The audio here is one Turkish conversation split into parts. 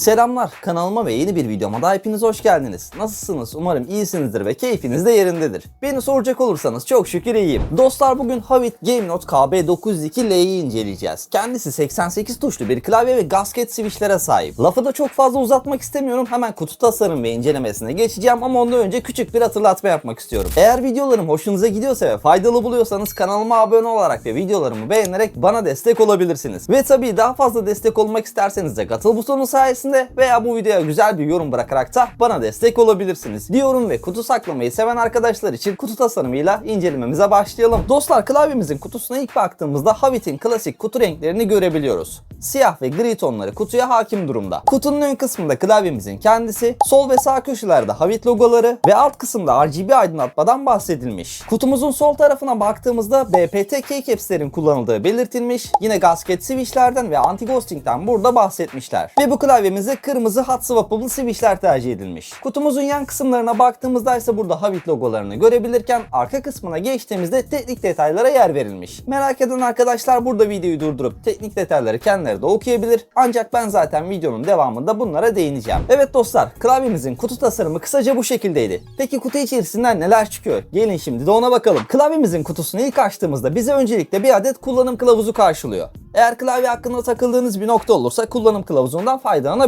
Selamlar kanalıma ve yeni bir videoma da hepiniz hoş geldiniz. Nasılsınız? Umarım iyisinizdir ve keyfiniz de yerindedir. Beni soracak olursanız çok şükür iyiyim. Dostlar bugün Havit GameNote KB902L'yi inceleyeceğiz. Kendisi 88 tuşlu bir klavye ve gasket switchlere sahip. Lafı da çok fazla uzatmak istemiyorum. Hemen kutu tasarım ve incelemesine geçeceğim ama ondan önce küçük bir hatırlatma yapmak istiyorum. Eğer videolarım hoşunuza gidiyorsa ve faydalı buluyorsanız kanalıma abone olarak ve videolarımı beğenerek bana destek olabilirsiniz. Ve tabii daha fazla destek olmak isterseniz de katıl butonu sayesinde veya bu videoya güzel bir yorum bırakarak da bana destek olabilirsiniz. Diyorum ve kutu saklamayı seven arkadaşlar için kutu tasarımıyla incelememize başlayalım. Dostlar klavyemizin kutusuna ilk baktığımızda Havit'in klasik kutu renklerini görebiliyoruz. Siyah ve gri tonları kutuya hakim durumda. Kutunun ön kısmında klavyemizin kendisi, sol ve sağ köşelerde Havit logoları ve alt kısımda RGB aydınlatmadan bahsedilmiş. Kutumuzun sol tarafına baktığımızda BPT keycaps'lerin kullanıldığı belirtilmiş. Yine gasket switchlerden ve anti-ghosting'den burada bahsetmişler. Ve bu klavyemize kırmızı hot swappable switchler tercih edilmiş. Kutumuzun yan kısımlarına baktığımızda ise burada Havit logolarını görebilirken arka kısmına geçtiğimizde teknik detaylara yer verilmiş. Merak eden arkadaşlar burada videoyu durdurup teknik detayları kendileri de okuyabilir. Ancak ben zaten videonun devamında bunlara değineceğim. Evet dostlar klavyemizin kutu tasarımı kısaca bu şekildeydi. Peki kutu içerisinden neler çıkıyor? Gelin şimdi de ona bakalım. Klavyemizin kutusunu ilk açtığımızda bize öncelikle bir adet kullanım kılavuzu karşılıyor. Eğer klavye hakkında takıldığınız bir nokta olursa kullanım kılavuzundan faydalanabilirsiniz.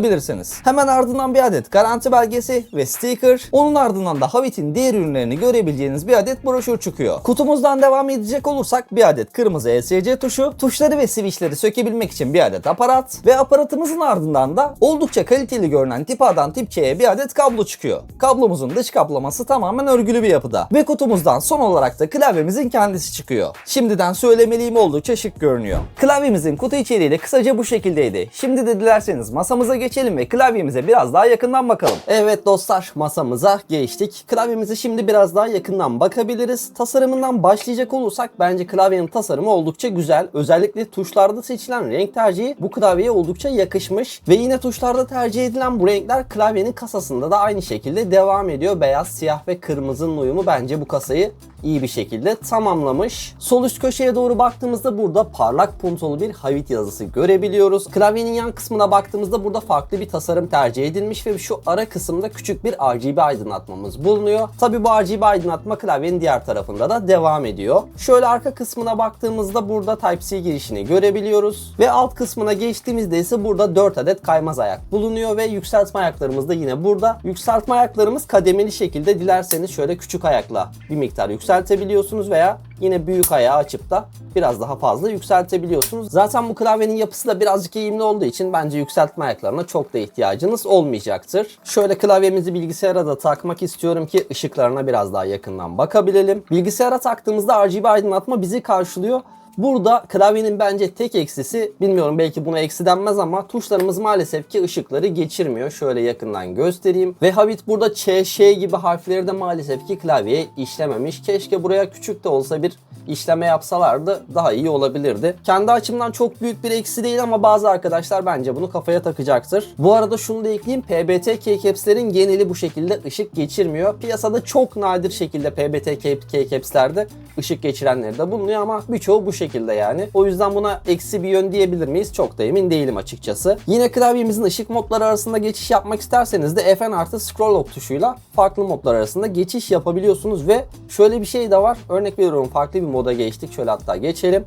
Hemen ardından bir adet garanti belgesi ve sticker. Onun ardından da Havit'in diğer ürünlerini görebileceğiniz bir adet broşür çıkıyor. Kutumuzdan devam edecek olursak bir adet kırmızı ESC tuşu, tuşları ve switchleri sökebilmek için bir adet aparat ve aparatımızın ardından da oldukça kaliteli görünen tip A'dan tip C'ye bir adet kablo çıkıyor. Kablomuzun dış kaplaması tamamen örgülü bir yapıda. Ve kutumuzdan son olarak da klavyemizin kendisi çıkıyor. Şimdiden söylemeliyim oldukça şık görünüyor. Klavyemizin kutu içeriği de kısaca bu şekildeydi. Şimdi de dilerseniz masamıza geçelim ve klavyemize biraz daha yakından bakalım. Evet dostlar masamıza geçtik. Klavyemize şimdi biraz daha yakından bakabiliriz. Tasarımından başlayacak olursak bence klavyenin tasarımı oldukça güzel. Özellikle tuşlarda seçilen renk tercihi bu klavyeye oldukça yakışmış. Ve yine tuşlarda tercih edilen bu renkler klavyenin kasasında da aynı şekilde devam ediyor. Beyaz, siyah ve kırmızının uyumu bence bu kasayı iyi bir şekilde tamamlamış. Sol üst köşeye doğru baktığımızda burada parlak puntolu bir Havit yazısı görebiliyoruz. Klavyenin yan kısmına baktığımızda burada farklı bir tasarım tercih edilmiş ve şu ara kısımda küçük bir RGB aydınlatmamız bulunuyor. Tabi bu RGB aydınlatma klavyenin diğer tarafında da devam ediyor. Şöyle arka kısmına baktığımızda burada Type-C girişini görebiliyoruz. Ve alt kısmına geçtiğimizde ise burada 4 adet kaymaz ayak bulunuyor ve yükseltme ayaklarımız da yine burada. Yükseltme ayaklarımız kademeli şekilde dilerseniz şöyle küçük ayakla bir miktar yükseltebiliyorsunuz veya yine büyük ayağı açıp da biraz daha fazla yükseltebiliyorsunuz. Zaten bu klavyenin yapısı da birazcık eğimli olduğu için bence yükseltme ayaklarına çok da ihtiyacınız olmayacaktır. Şöyle klavyemizi bilgisayara da takmak istiyorum ki ışıklarına biraz daha yakından bakabilelim. Bilgisayara taktığımızda RGB aydınlatma bizi karşılıyor. Burada klavyenin bence tek eksisi, bilmiyorum belki buna eksi denmez ama tuşlarımız maalesef ki ışıkları geçirmiyor. Şöyle yakından göstereyim. Ve Havit burada Ç, Ş gibi harfleri de maalesef ki klavyeye işlememiş. Keşke buraya küçük de olsa bir işleme yapsalardı daha iyi olabilirdi. Kendi açımdan çok büyük bir eksi değil ama bazı arkadaşlar bence bunu kafaya takacaktır. Bu arada şunu da ekleyeyim. PBT keycaps'lerin geneli bu şekilde ışık geçirmiyor. Piyasada çok nadir şekilde PBT keycaps'lerde ışık geçirenleri de bulunuyor ama birçoğu bu şekilde yani. O yüzden buna eksi bir yön diyebilir miyiz? Çok da emin değilim açıkçası. Yine klavyemizin ışık modları arasında geçiş yapmak isterseniz de Fn artı scroll lock tuşuyla farklı modlar arasında geçiş yapabiliyorsunuz ve şöyle bir şey de var. Örnek veriyorum farklı bir moda geçtik. Şöyle hatta geçelim.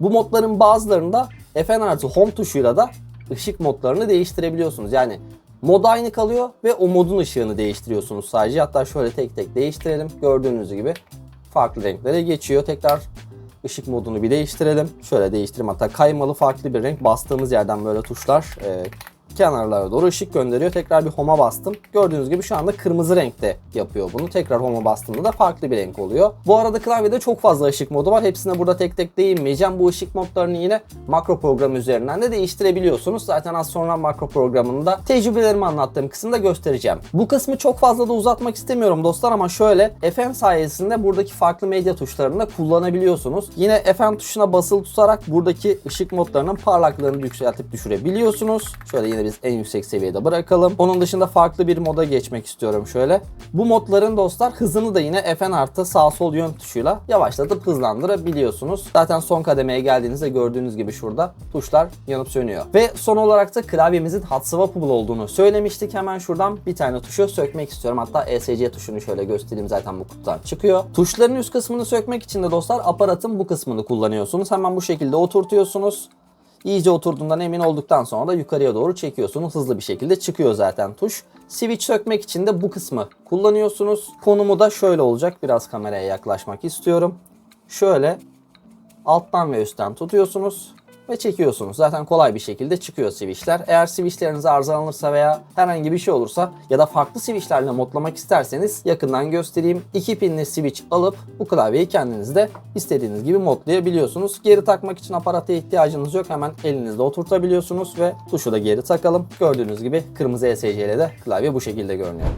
Bu modların bazılarında Fn artı home tuşuyla da ışık modlarını değiştirebiliyorsunuz. Yani mod aynı kalıyor ve o modun ışığını değiştiriyorsunuz sadece. Hatta şöyle tek tek değiştirelim. Gördüğünüz gibi farklı renklere geçiyor. Tekrar ışık modunu bir değiştirelim. Şöyle değiştirelim. Hatta kaymalı farklı bir renk. Bastığımız yerden böyle tuşlar e, kenarlara doğru ışık gönderiyor. Tekrar bir home'a bastım. Gördüğünüz gibi şu anda kırmızı renkte yapıyor bunu. Tekrar home'a bastığımda da farklı bir renk oluyor. Bu arada klavyede çok fazla ışık modu var. Hepsine burada tek tek değinmeyeceğim. Bu ışık modlarını yine makro program üzerinden de değiştirebiliyorsunuz. Zaten az sonra makro programında tecrübelerimi anlattığım kısımda göstereceğim. Bu kısmı çok fazla da uzatmak istemiyorum dostlar ama şöyle FM sayesinde buradaki farklı medya tuşlarını da kullanabiliyorsunuz. Yine FM tuşuna basılı tutarak buradaki ışık modlarının parlaklığını yükseltip düşürebiliyorsunuz. Şöyle yine biz en yüksek seviyede bırakalım. Onun dışında farklı bir moda geçmek istiyorum şöyle. Bu modların dostlar hızını da yine Fn artı sağ sol yön tuşuyla yavaşlatıp hızlandırabiliyorsunuz. Zaten son kademeye geldiğinizde gördüğünüz gibi şurada tuşlar yanıp sönüyor. Ve son olarak da klavyemizin hot swappable olduğunu söylemiştik. Hemen şuradan bir tane tuşu sökmek istiyorum. Hatta ESC tuşunu şöyle göstereyim zaten bu kutudan çıkıyor. Tuşların üst kısmını sökmek için de dostlar aparatın bu kısmını kullanıyorsunuz. Hemen bu şekilde oturtuyorsunuz. İyice oturduğundan emin olduktan sonra da yukarıya doğru çekiyorsunuz. Hızlı bir şekilde çıkıyor zaten tuş. Switch sökmek için de bu kısmı kullanıyorsunuz. Konumu da şöyle olacak. Biraz kameraya yaklaşmak istiyorum. Şöyle alttan ve üstten tutuyorsunuz ve çekiyorsunuz. Zaten kolay bir şekilde çıkıyor switchler. Eğer switchleriniz arızalanırsa veya herhangi bir şey olursa ya da farklı switchlerle modlamak isterseniz yakından göstereyim. İki pinli switch alıp bu klavyeyi kendiniz de istediğiniz gibi modlayabiliyorsunuz. Geri takmak için aparata ihtiyacınız yok. Hemen elinizde oturtabiliyorsunuz ve tuşu da geri takalım. Gördüğünüz gibi kırmızı ESC ile de klavye bu şekilde görünüyor.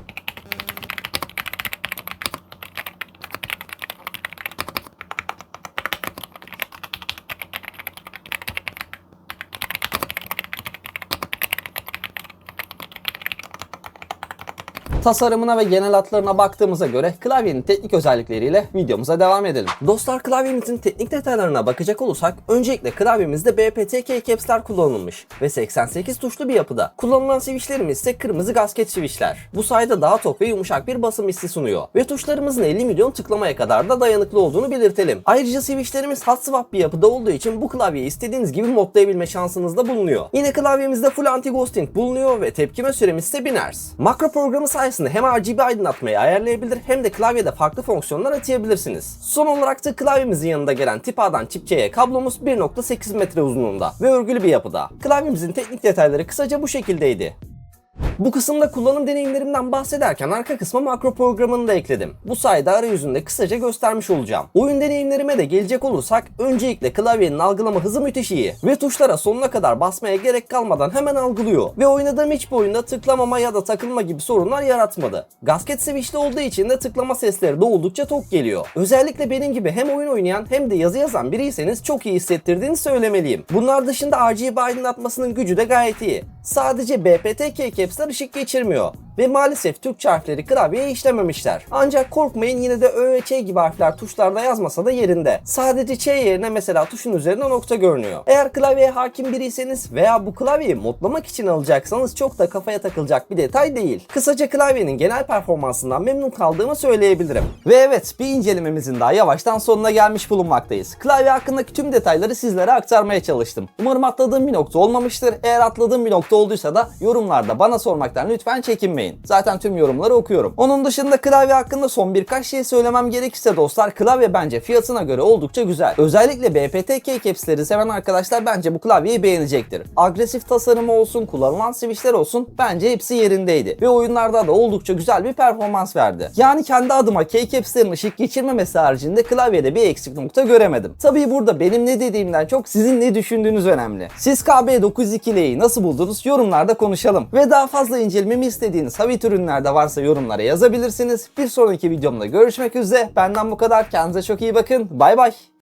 Tasarımına ve genel hatlarına baktığımıza göre klavyenin teknik özellikleriyle videomuza devam edelim. Dostlar klavyemizin teknik detaylarına bakacak olursak öncelikle klavyemizde BPT keycaps'ler kullanılmış ve 88 tuşlu bir yapıda. Kullanılan switchlerimiz ise kırmızı gasket switchler. Bu sayede daha tok ve yumuşak bir basım hissi sunuyor ve tuşlarımızın 50 milyon tıklamaya kadar da dayanıklı olduğunu belirtelim. Ayrıca switchlerimiz hot swap bir yapıda olduğu için bu klavyeyi istediğiniz gibi modlayabilme şansınız da bulunuyor. Yine klavyemizde full anti ghosting bulunuyor ve tepkime süremiz ise 1000 Hz. Makro programı sayesinde hem RGB aydınlatmayı ayarlayabilir hem de klavyede farklı fonksiyonlar atayabilirsiniz. Son olarak da klavyemizin yanında gelen tip A'dan tip C'ye kablomuz 1.8 metre uzunluğunda ve örgülü bir yapıda. Klavyemizin teknik detayları kısaca bu şekildeydi. Bu kısımda kullanım deneyimlerimden bahsederken arka kısma makro programını da ekledim. Bu sayede arayüzünde kısaca göstermiş olacağım. Oyun deneyimlerime de gelecek olursak öncelikle klavyenin algılama hızı müthiş iyi ve tuşlara sonuna kadar basmaya gerek kalmadan hemen algılıyor ve oynadığım hiçbir oyunda tıklamama ya da takılma gibi sorunlar yaratmadı. Gasket switchli olduğu için de tıklama sesleri de oldukça tok geliyor. Özellikle benim gibi hem oyun oynayan hem de yazı yazan biriyseniz çok iyi hissettirdiğini söylemeliyim. Bunlar dışında RGB aydınlatmasının gücü de gayet iyi. Sadece BPT keycaps'ler ışık geçirmiyor ve maalesef Türkçe harfleri klavyeye işlememişler. Ancak korkmayın yine de Ö ve Ç gibi harfler tuşlarda yazmasa da yerinde. Sadece Ç yerine mesela tuşun üzerinde nokta görünüyor. Eğer klavyeye hakim biriyseniz veya bu klavyeyi modlamak için alacaksanız çok da kafaya takılacak bir detay değil. Kısaca klavyenin genel performansından memnun kaldığımı söyleyebilirim. Ve evet bir incelememizin daha yavaştan sonuna gelmiş bulunmaktayız. Klavye hakkındaki tüm detayları sizlere aktarmaya çalıştım. Umarım atladığım bir nokta olmamıştır. Eğer atladığım bir nokta olduysa da yorumlarda bana sormaktan lütfen çekinmeyin. Zaten tüm yorumları okuyorum. Onun dışında klavye hakkında son birkaç şey söylemem gerekirse dostlar klavye bence fiyatına göre oldukça güzel. Özellikle BPT keycaps'leri seven arkadaşlar bence bu klavyeyi beğenecektir. Agresif tasarımı olsun, kullanılan switchler olsun bence hepsi yerindeydi. Ve oyunlarda da oldukça güzel bir performans verdi. Yani kendi adıma keycaps'lerin ışık geçirmemesi haricinde klavyede bir eksik nokta göremedim. Tabii burada benim ne dediğimden çok sizin ne düşündüğünüz önemli. Siz KB902L'yi nasıl buldunuz? Yorumlarda konuşalım. Ve daha fazla incelememi istediğiniz Havit ürünlerde varsa yorumlara yazabilirsiniz. Bir sonraki videomda görüşmek üzere. Benden bu kadar. Kendinize çok iyi bakın. Bay bay.